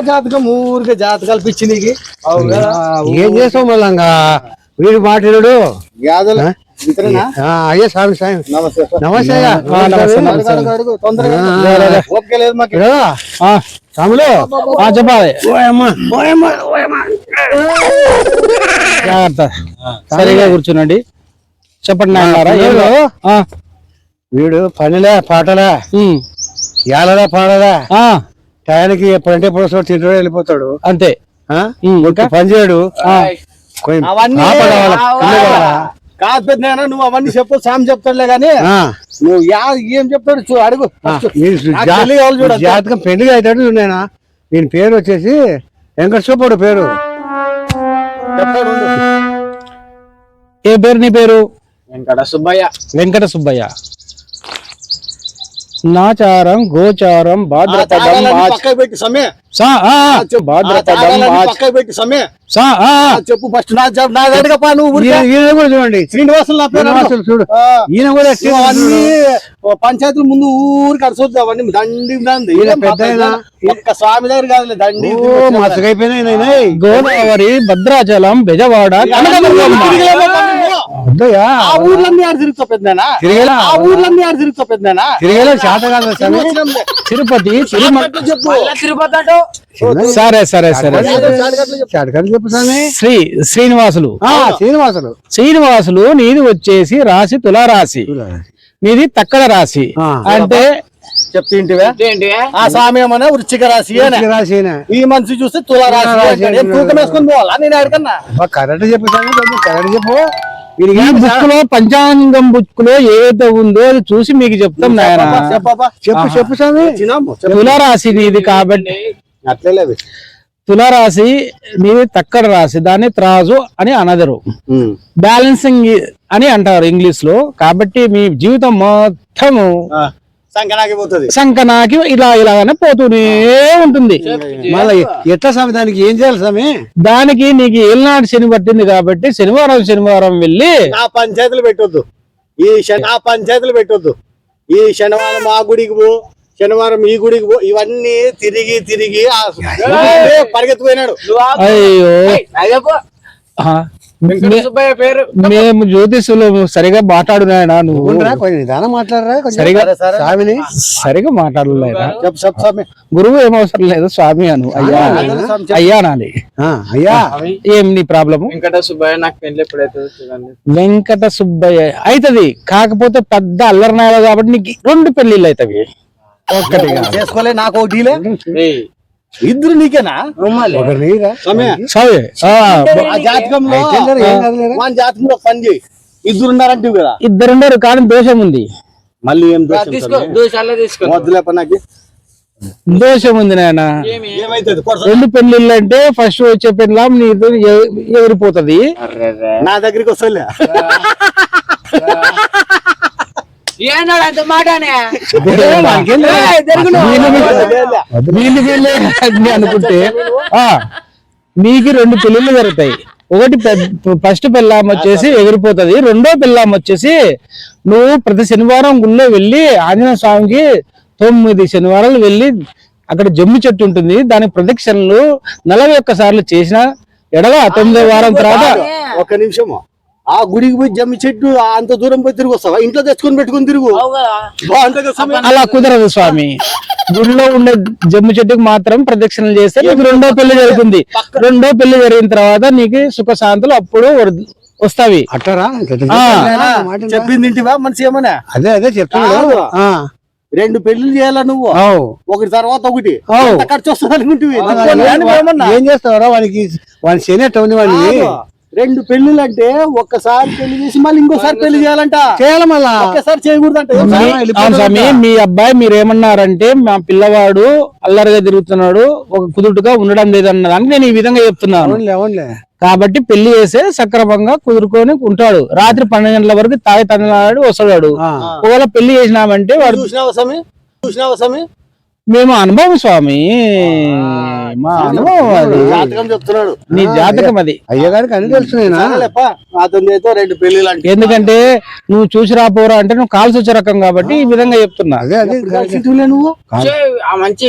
జాతకం ఊరికే జాతకాలు పిచ్చి నీకు. ఏం చేస్తావు మళ్ళా వీడు మాట్లాడు? ఇతరేనా? అయ్యా స్వామి స్వామి. నమస్తే. ఆ, స్వాములు ఆ, చెప్పాలి. జాగ్రత్త. సరిగా కూర్చునండి. చెప్పండి ఆ, వీడు పనిలే పాటలే. పాడలే. ఆ, టయానికి ఎప్పుడంటే ఎప్పుడు వస్తాడు తింటాడు వెళ్ళిపోతాడు. అంతే. ఒట్టి పని చేయడు? కాదు పెద్ద నువ్వు అవన్నీ చెప్పు సామి చెప్తాడులే గానీ. ఆ, నువ్వు యా ఏం చెప్తాడు చూ అడుగు. జాతకం పెళ్ళి అవుతాడు నేను దీని పేరు వచ్చేసి వెంకట పేరు. ఏ పేరు నీ పేరు? వెంకట సుబ్బయ్య. వెంకట సుబ్బయ్య. నాచారం గోచారం భాద్రపదం చెప్పు. ఫస్ట్. కూడా చూడండి. శ్రీనివాసులు నా పేరు చూడు. ఈయన కూడా పంచాయతీల ముందు ఊరికి అడుసొద్దు అవన్నీ. దండి. ఒక్క స్వామి దగ్గర కాదులే దండి. ఓ మసగైపోయినాయి గోదావరి భద్రాచలం బెజవాడ వద్దయ్యా ఆ ఊర్లన్నీ ఆడు తిరుగుతా పెద్దనా? తిరిగేలా. ఆ ఊర్లన్నీ ఆడు తిరుగుతా పెద్దనా? తిరిగేలా చేత కాదు స్వామి. తిరుపతి తిరుమల. చెప్పు? సరే సరే సరే. చెప్పు? స్వామి. శ్రీ శ్రీనివాసులు. ఆ, శ్రీనివాసులు. శ్రీనివాసులు నీది వచ్చేసి రాశి తులారాశి. నీది తక్కడ రాశి. అంటే చెప్తింటివే ఆ స్వామి ఏమన్నా వృచ్చిక రాశి రాసిన ఈ మనిషి చూస్తే తులా రాశి రాశి. ఏం తూకం వేసుకొని పోవాలా? నేను అడగన్నా కరెక్ట్ చెప్పు స్వామి కరెక్ట్ చెప్పు. ఈ ఏం బుక్లో పంచాంగం బుక్లో ఏదైతే ఉందో అది చూసి మీకు చెప్తాం నాయన. చెప్పు చెప్పు స్వామి. చిన్నమ్మ, చెప్పు. తులారాశి నీది కాబట్టి. తులారాశి నీది తక్కడ రాశి దాన్ని త్రాజు అని అనదరు. బ్యాలెన్సింగ్ అని అంటారు ఇంగ్లీష్లో కాబట్టి మీ జీవితం మొత్తము సంకనాకి ఇలా ఇలాగనే పోతూనే ఉంటుంది. మళ్ళీ ఎట్లా స్వామి దానికి ఏం చేయాలి స్వామి? దానికి నీకు ఏలినాటి శని పట్టింది కాబట్టి శనివారం శనివారం వెళ్ళి నా పంచాయతీలు పెట్టొద్దు. ఈ నా పంచాయతీలు పెట్టొద్దు. ఈ శనివారం ఆ గుడికి పో శనివారం ఈ గుడికి పో ఇవన్నీ తిరిగి తిరిగి ఆ పరిగెత్తిపోయినాడు అయ్యో. మేము జ్యోతిషులు సరిగా మాట్లాడు నాయనా నువ్వు నిదానం మాట్లాడరా? సరిగా స్వామిని. సరిగా మాట్లాడలేదా? చెప్పు చెప్పు స్వామి. గురువు ఏమవసరం లేదు స్వామి అను. అయ్యా అయ్యా నాని ఆ, అయ్యా. ఏం నీ ప్రాబ్లము? వెంకట సుబ్బయ్య నాకు పెళ్ళి వెంకట సుబ్బయ్య. అవుతుంది కాకపోతే పెద్ద అల్లరినాయాలు కాబట్టి నీకు రెండు పెళ్ళిళ్ళు అవుతావి ఒక్కటి. చేసుకోలే నాకు ఒక డీలే ఇద్దరు నీకేనా? ఒకరు నీరా? స్వామి సరే ఆ, ఆ జాతకంలో? మన పని చేయి. ఇద్దరు ఉన్నారంటే కదా. ఇద్దరుండరు కానీ దోషం ఉంది. మళ్ళీ ఏం దోషం తీసుకో స్వామి? దోషాల్లో తీసుకో. వద్దులే పని నాకు. దోషం ఉంది నాయన. రెండు పెళ్ళిళ్ళు అంటే ఫస్ట్ వచ్చే పెళ్ళాం నీతో ఎ- ఎగిరిపోతది అర్రెర్రే. నా దగ్గరికి వస్తలే. ఏనాడు అంత మాటనే వీళ్ళు వీళ్ళే అన్ని అనుకుంటే ఆ నీకు రెండు పెళ్ళిళ్ళు జరుగుతాయి. ఒకటి ఫస్ట్ పెళ్ళాం వచ్చేసి ఎగిరిపోతది. రెండో పెళ్ళాం వచ్చేసి నువ్వు ప్రతి శనివారం గుళ్ళో వెళ్ళి ఆంజనేయ స్వామికి తొమ్మిది శనివారాలు వెళ్ళి అక్కడ జమ్మి చెట్టు ఉంటుంది. దాని ప్రదక్షిణలు నలభై ఒక్క సార్లు చేసిన ఎడల తొమ్మిదో వారం తర్వాత ఒక నిమిషము. ఆ గుడికి పోయి జమ్మి చెట్టు ఆ అంత దూరం పోయి తిరిగి వస్తావా? ఇంట్లో తెచ్చుకొని పెట్టుకొని తిరుగు. అలా కుదరదు స్వామి. గుడిలో ఉండే జమ్మి చెట్టుకు మాత్రం ప్రదక్షిణలు చేస్తే నీకు రెండో పెళ్ళి జరుగుతుంది. రెండో పెళ్ళి జరిగిన తర్వాత నీకు సుఖ శాంతులు అప్పుడు వస్తావి. అట్టరా. చెప్పింది ఇంటివా మనిషి ఏమన్నా? అదే అదే. ఆ, రెండు పెళ్ళిళ్ళు చేయాలా నువ్వు. ఒకటి తర్వాత ఒకటి. ఖర్చు వస్తుంది ఏమన్నా ఏం చేస్తావరా? వానికి వాని ఉంది వాడిని. రెండు పెళ్ళిళ్ళు అంటే ఒక్కసారి పెళ్ళి చేసి మళ్ళీ ఇంకోసారి పెళ్ళి చేయాలంట. చేయాలి మళ్ళా? ఒక్కసారి చేయకూడదంట. స్వామి మీ అబ్బాయి మీరు ఏమన్నారంటే మా పిల్లవాడు అల్లరిగా తిరుగుతున్నాడు ఒక కుదుటుగా ఉండడం లేదన్న దానికి నేను ఈ విధంగా చెప్తున్నాను కాబట్టి పెళ్ళి చేస్తే సక్రమంగా కుదురుకొని ఉంటాడు. రాత్రి పన్నెండు గంటల వరకు తాగి తనలాడు వస్తాడు. ఒకవేళ పెళ్ళి చేసినామంటే వాడు చూసినావా స్వామి? చూసినావా స్వామి? మేము అనుభవం స్వామి. జాతకం చెప్తున్నాడు. నీ జాతకం అది. అయ్యగారికి అన్ని తెలుసు నేను రెండు అంటే ఎందుకంటే నువ్వు చూసి రాపోరా అంటే నువ్వు కాల్సి వచ్చే రకం కాబట్టి ఈ విధంగా చెప్తున్నా. అదే అదే కలిసి నువ్వు? చేయి ఆ మంచి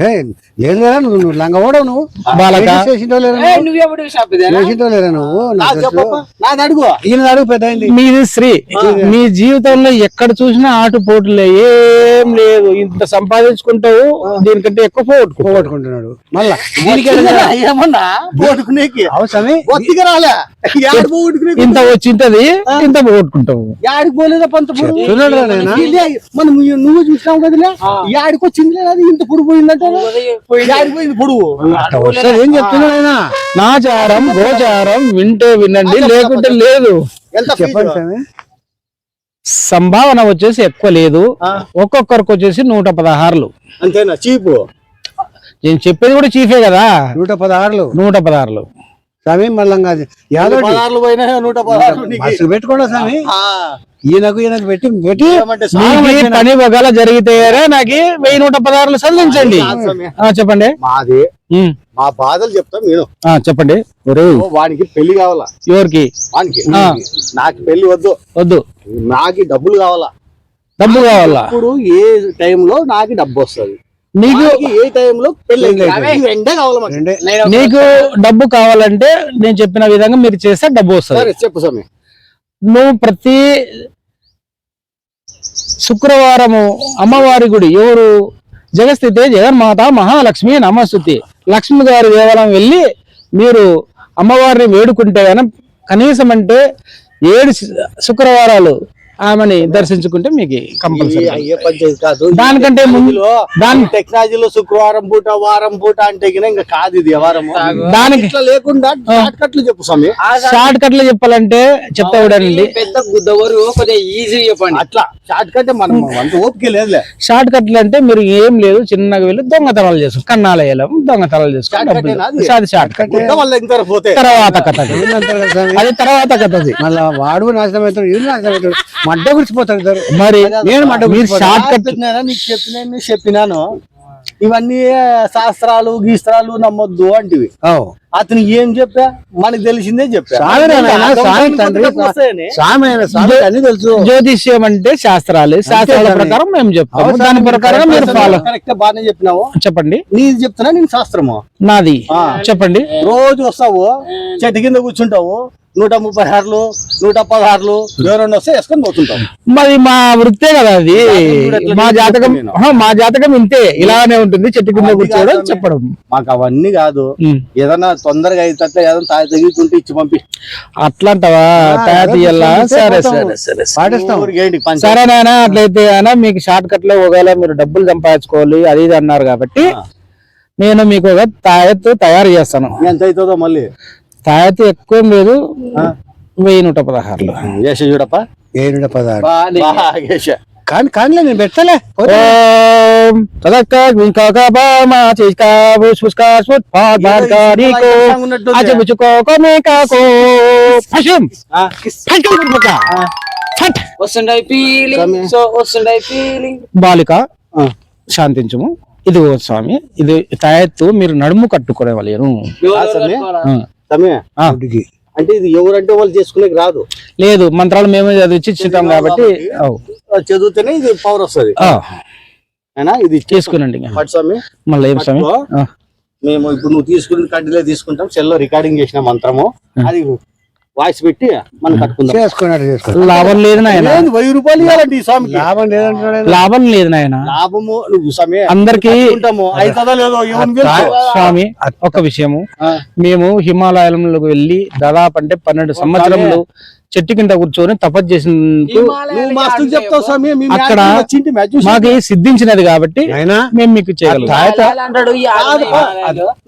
ఏ, నువ్వు? లంగవాడవు నువ్వు? అడుగు. ఈయన అడుగు పెద్ద మీది స్త్రీ మీ జీవితంలో ఎక్కడ చూసినా ఆటుపోటులే. ఏం లేదు ఇంత సంపాదించుకుంటావు దీనికంటే ఎక్కువ పోగొట్టుకో మళ్ళా అవసరమే? ఒత్తిగా రాలే. పోగొట్టుకునేకి ఇంత వచ్చింటది? ఇంత పోగొట్టుకుంటావు? యాడికి పోలేదా పంత పొడు చూడరా నాయనా? ఇల్లే, మనం నువ్వు చూసినావు కదలే? యాడికి వచ్చింది అది ఇంత పొడుగు పోయిందంటే? యాడికి పోయింది ఏం చెప్తున్నాడు ఆయన నాచారం గోచారం వింటే వినండి లేకుంటే లేదు. చెప్పండి సంభావన వచ్చేసి ఎక్కువ లేదు. ఒక్కొక్కరికి వచ్చేసి నూట పదహారులు. అంతేనా? చీపు. నేను చెప్పేది కూడా చీఫే కదా. నూట పదహారులు. నూట పదహారులు. స్వామి మళ్ళా యాదవ్ పదహారులు పోయినా నూట పదహారు పెట్టుకోండి స్వామి? ఆ, ఈయనకు ఈయనకు పెట్టి పెట్టి ఏమంటే మీకు పని ఒకవేళ జరిగితే నాకు వెయ్యి నూట పదహారులు చదివించండి చెప్పండి. మాది మా బాధలు చెప్తా నేను. ఆ, చెప్పండి. వానికి పెళ్ళి కావాలా? ఎవరికి? వానికి. నాకు పెళ్ళి వద్దు. వద్దు. నాకు డబ్బులు కావాలా? డబ్బు కావాలా? ఇప్పుడు ఏ టైంలో నాకు డబ్బు వస్తుంది? నీకు ఏ టైంలో నీకు డబ్బు కావాలంటే నేను చెప్పిన విధంగా మీరు చేస్తే డబ్బు వస్తుంది. చెప్పు స్వామి. నువ్వు ప్రతి శుక్రవారము అమ్మవారి గుడి ఎవరు? జగస్థితే జగన్మాత మహాలక్ష్మి నమస్తుతి. లక్ష్మి గారి దేవాలయం వెళ్ళి మీరు అమ్మవారిని వేడుకుంటే కనీసం అంటే ఏడు శుక్రవారాలు ఆమెని దర్శించుకుంటే మీకు కంపల్సరీ అయ్యే పంచాయతీ కాదు. దానికంటే ముందు టెక్నాలజీలో దాని టెక్నాలజీలో శుక్రవారం పూట వారం పూట అంటే ఇంకా కాదు ఇది వారము దానికి ఇట్లా లేకుండా షార్ట్ కట్లు చెప్పు స్వామి. షార్ట్ కట్లు చెప్పాలంటే చెప్తా చూడండి. పెద్ద ఈజీ చెప్పండి. అట్లా షార్ట్ కట్ మనం అంత ఓపిక లేదులే. షార్ట్ కట్లు అంటే మీరు ఏం లేదు చిన్నగా వెళ్ళి దొంగతనాలు చేసుకో కన్నాలు వేయలేము దొంగతనాలు చేసుకో Short cut ఏనా అది? అది షార్ట్ కట్. ఇంకా వాళ్ళ ఇంత పోతే. తర్వాత కథ అది. తర్వాత కథ అది. మళ్ళా వాడు నాశనం అవుతాడు నాశనం అవుతాడు. మడ్డ గుడిచిపోతాడు ఇద్దరు. మరి నేను మడ్డ మీరు షార్ట్ కట్ నీకు చెప్పినా చెప్పినాను. ఇవన్నీ శాస్త్రాలు గీస్త్రాలు నమ్మొద్దు అంటివి. అతను ఏం చెప్పా? మనకు తెలిసిందే చెప్పా. స్వామి తండ్రి. స్వామి స్వామి అన్ని తెలుసు. జ్యోతిష్యం అంటే శాస్త్రాలు. శాస్త్రాల. ప్రకారం మేము చెప్తాము దాని. ప్రకారం మీరు ఫాలో కరెక్ట్ బాగానే చెప్పినావు. చెప్పండి. నీది చెప్తున్నా నేను శాస్త్రము. నాది. చెప్పండి. రోజు వస్తావు చెట్టు కింద కూర్చుంటావు నూట ముప్పై ఆరులు నూట పదహారులు ఎవరన్నా వస్తే వేసుకొని పోతుంటావు. మరి మా వృత్తే కదా అది. మా జాతకం మా జాతకం ఇంతే. ఇలానే ఉంటుంది చెట్టు కింద కూర్చోవడం చెప్పడం. మాకు అవన్నీ కాదు. ఏదన్నా తొందరగా అయితే ఏదైనా తాగి తగ్గుతుంటే ఇచ్చి పంపి. అట్లాంటవా? తయారు చేయాలా సరే సరే సరే? సరే. నాయన అట్లయితే అయినా మీకు షార్ట్ కట్లో ఒకవేళ మీరు డబ్బులు సంపాదించుకోవాలి అది ఇది అన్నారు కాబట్టి. నేను మీకు ఒక తాయత్తు తయారు చేస్తాను. ఎంత అవుతుందో మళ్ళీ? తాయత్తు ఎక్కువ లేదు. వెయ్యి నూట పదహారులు. వేస చూడప్ప? ఏడు పదహారు. కానీ కానీలే నేను పెట్టలే బాలిక ఆ. శాంతించుము. ఇది ఓ స్వామి ఇది తాయత్తు మీరు నడుము కట్టుకునే వాళ్ళు సమయం? సమయం గుడికి. అంటే ఇది ఎవరంటే వాళ్ళు చేసుకునేకి రాదు. లేదు మంత్రాలు మేమే చదివించి ఇచ్చుంటాం కాబట్టి. చదివితేనే ఇది పవర్ వస్తుంది. ఇది చేసుకునండి స్వామి. మళ్ళీ ఏం స్వామి? మేము ఇప్పుడు నువ్వు తీసుకున్న కడ్డీలే తీసుకుంటాం సెల్లో రికార్డింగ్ చేసిన మంత్రము. అది వాయిస్ పెట్టి మనం కట్టుకుందాం. చేసుకున్నాడు లాభం లేదు నాయన. ఏంది వెయ్యి రూపాయలు ఇవ్వాలండి ఈ స్వామికి. లాభం ఆయన. లాభం లేదు నాయన. లాభము నువ్వు సమయం అందరికి? స్వామి ఒక విషయము. మేము హిమాలయాలకు వెళ్ళి దాదాపు అంటే పన్నెండు సంవత్సరములు చెట్టు కింద కూర్చొని తపస్సు చేసినందుకు నువ్వు మస్తు చెప్తావు స్వామి మీ అక్కడ మ్యాచ్ వచ్చింటి మ్యాచ్ చూసి. మాకు సిద్ధించినది కాబట్టి మేము మీకు.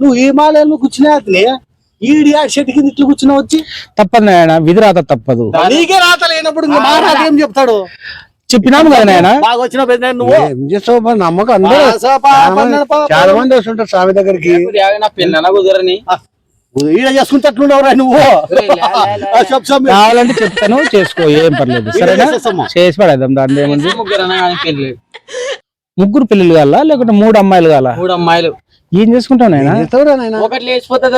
నువ్వు ఈ మాలయాలు కూర్చునే ఈడి ఆ చెట్టు కింద ఇట్లు కూర్చున్నా వచ్చి? తప్పదు నాయన విధిరాత తప్పదు. నీకే రాత లేనప్పుడు ఇంకా మా రాత ఏం చెప్తాడు? చెప్పినాము కదా నాయన. బాగా వచ్చిన నువ్వు. ఏం చేస్తావు మరి? నమ్మకం అందరూ. చాలా మంది- వస్తుంటారు స్వామి దగ్గరికి. నా పిల్లన కుదరని? ఈడ చేసుకుంటట్లుండవురా నువ్వు. కావాలంటే చెప్తాను చేసుకో ఏం పర్లేదు. సరేనా? చేసి పడేద్దాం దాన్ని ఏముంది? ముగ్గురు పిల్లలు కావాలా లేకుంటే మూడు అమ్మాయిలు కావాలా? మూడు అమ్మాయిలు. ఏం చేసుకుంటావు నాయన? ఒకటి లేచిపోతుంది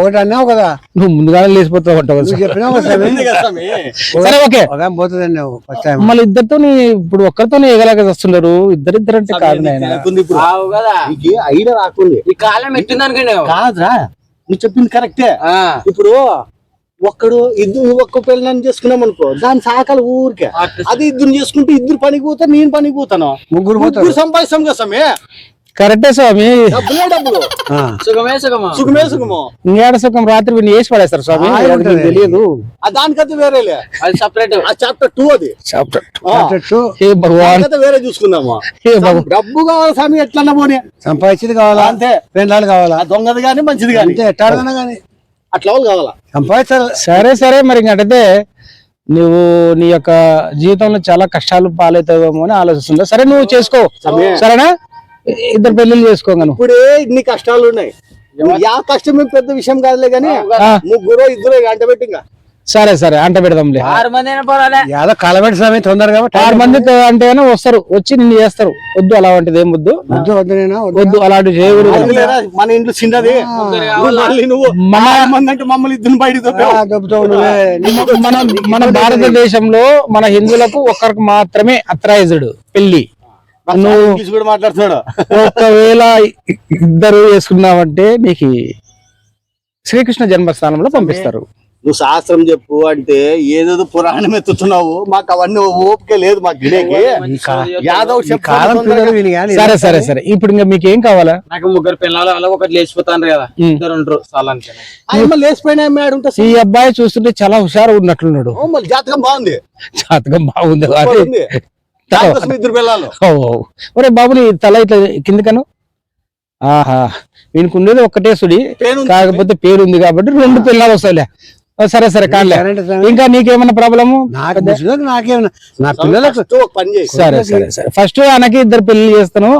ఒకటి అన్నావు కదా. నువ్వు ముందుగానే లేచిపోతావు. సరే ఓకే. మళ్ళీ ఇద్దరితో ఇప్పుడు ఒక్కరితోనే ఎగలాగా వస్తున్నారు ఇద్దరిద్దరు అంటే కాదు నాయన. కాలం కాదురా. నువ్వు చెప్పింది కరెక్టే. ఇప్పుడు ఒక్కడు ఇద్దరు ఒక్క పిల్లని చేసుకున్నాం అనుకో దాని సాకాలు ఊరికే. అది ఇద్దరు చేసుకుంటే ఇద్దరు పనికి పోతా నేను పనికి పోతాను. ముగ్గురు ముగ్గురు సంపాదిస్తాం కదా సమే కరెక్టే స్వామి. డబ్బులే డబ్బులు ఆ. సుఖమే ఇంకేడ సుఖం? రాత్రి వీడిని వేసి పడేస్తారు స్వామి. తెలియదు ఆ దానికైతే వేరేలే. అది సపరేట్ ఆ చాప్టర్ టూ అది. ఆ, అన్నట్టు హే భగవాన్. వేరే చూసుకుందాము. డబ్బు కావాలి స్వామి? ఎట్లన్నా పోనీ. సంపాదించేది కావాలా? అంతే. పెండాలు కావాలా? దొంగది కానీ మంచిది కానీ అంతే ఎట్టాడదన్నా కానీ అట్లా వాళ్ళు కావాలా? సంపాదించాలి సరే సరే మరి ఇంకటైతే నువ్వు నీ యొక్క జీవితంలో చాలా కష్టాలు పాలవుతావేమో అని ఆలోచిస్తుందా? సరే నువ్వు చేసుకో. సరేనా? ఇద్దరు పెళ్ళిళ్ళు చేసుకోగలను ఇప్పుడే ఇన్ని కష్టాలు ఉన్నాయి. యా కష్టం పెద్ద విషయం కాదులే కానీ ఆ. ముగ్గురు ఇద్దరు గంట పెట్టి సరే సరే అంట పెడదాంలే. ఆరు మంది యాదో కలబెట్టి స్వామి తొందరగా ఆరు మందితో అంటేనే వస్తారు. వచ్చి నిన్ను చేస్తారు. వద్దు అలాంటిది ఏం వద్దు. వద్దు వద్దు అలాంటి చేయకూడదు మన ఇంట్లో చిన్నది. మన మంది అంటే మన మన భారతదేశంలో మన హిందువులకు ఒక్కరికి మాత్రమే అథరైజ్డ్ పెళ్ళి నువ్వు కూడా మాట్లాడుతున్నాడు. ఒకవేళ ఇద్దరు వేసుకున్నావంటే నీకు శ్రీకృష్ణ జన్మస్థానంలో పంపిస్తారు. నువ్వు శాస్త్రం చెప్పు అంటే ఏదేదో పురాణం ఎత్తుతున్నావు. మాకు అవన్నీ ఓపిక లేదు మాకు గిడేకి. యాదవ్ సరే సరే సరే. ఇప్పుడు ఇంకా మీకు ఏం కావాలా? నాకు ముగ్గురు పిల్లలు అలా ఒకటి లేచిపోతాను కదా. ఇద్దరు ఉండరు స్థలానికి. ఆయన లేచిపోయినా ఈ అబ్బాయి చూస్తుంటే చాలా హుషారు ఉన్నట్లున్నాడు. జాతకం బాగుంది. జాతకం బాగుంది. కానీ ఇద్దరు పిల్లలు. ఒరే బాబు నీ తల ఇట్లా కిందకను. ఆహా వీనికి ఉండేది ఒక్కటే సుడి. కాకపోతే పేరు ఉంది కాబట్టి రెండు పిల్లలు వస్తాయిలే. సరే సరే స్వామి. ఇంకా నీకేమన్నా ప్రాబ్లము? నాకు ముసలికి నాకేమన్నా నా పిల్లలకు ఫస్ట్ ఒక పని చేయి. సరే సరే సరే. ఫస్ట్ ఆయనకి ఇద్దరు పెళ్ళి చేస్తాను.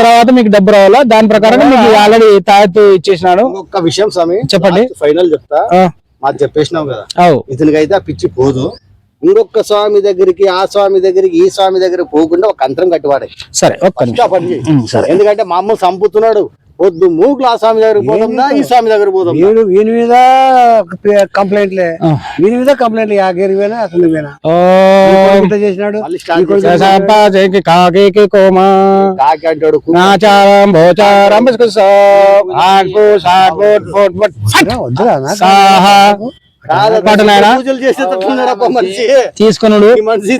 తర్వాత మీకు డబ్బు రావాలా? దాని ప్రకారం మీకు ఆల్రెడీ తాయత్తు ఇచ్చేసినాడు. ఇంకొక విషయం స్వామి. చెప్పండి. ఫైనల్ చెప్తా. మాకు చెప్పేసినావు కదా. ఇతనికైతే ఆ పిచ్చి పోదు. ఇంకొక స్వామి దగ్గరికి ఆ స్వామి దగ్గరికి ఈ స్వామి దగ్గరికి పోకుండా ఒక అంతరం కట్టివాడే. సరే సరే. ఎందుకంటే మా అమ్మ చంపుతున్నాడు వద్దు మూగులు ఆ స్వామి దగ్గరికి పోతుందా ఈ స్వామి దగ్గరికి పోతుందా వీడు వీని మీద కంప్లైంట్లే. వీని మీద కంప్లైంట్ యాగేరి ఇంత చేసినాడు. కాకి కోమా. కాకి అంటాడు నాచారం భోచారం సాహా.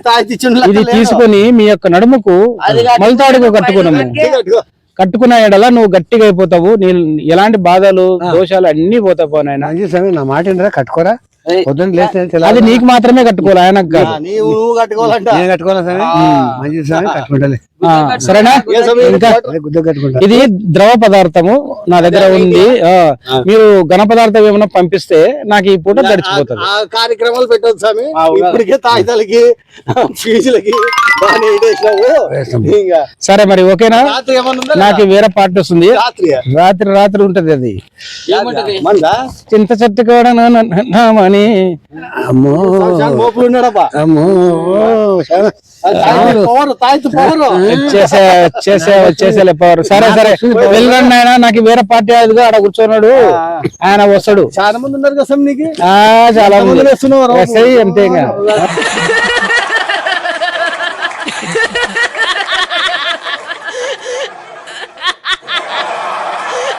తాగిచ్చిన ఇది తీసుకొని మీ యొక్క నడుముకు మొలతాడుకు కట్టుకున్నాము. కట్టుకున్న ఎడల నువ్వు గట్టిగా అయిపోతావు. నీ ఎలాంటి బాధలు దోషాలు అన్ని పోతావు నాయన. నా మాట ఏంటరా కట్టుకోరా? అది నీకు మాత్రమే కట్టుకోవాలి ఆయనకు నువ్వు కట్టుకోవాలంట. నేను కట్టుకోవాలా స్వామి? మంచి స్వామి కట్టుకుంటాలే. సరేనా? ఇంకా ఇది ద్రవ పదార్థము. నా దగ్గర ఉంది. ఆ, మీరు ఘన పదార్థం ఏమైనా పంపిస్తే నాకు ఈ పూట గడిచిపోతుంది ఆ కార్యక్రమాలు పెట్టదు స్వామి. ఇప్పటికే తాయిదాలకి ఫీజులకి సరే మరి ఓకేనా? నాకు వేరే పార్టీ వస్తుంది. రాత్రి రాత్రి రాత్రి ఉంటది అది. చింత చెట్టు కూడా నామని. అమ్మో. అమ్మో. పవర్ తాయితు పవర్ చేసే చేసే చేసేలే పవర్ సరే సరే. వెళ్ళండి ఆయన నాకు వేరే పార్టీ అదిగా ఆడ కూర్చున్నాడు ఆయన వస్తాడు. చాలా మంది ఉన్నారు కదా నీకు? చాలా మంది. వేస్తున్నారు. అంతే ఇంకా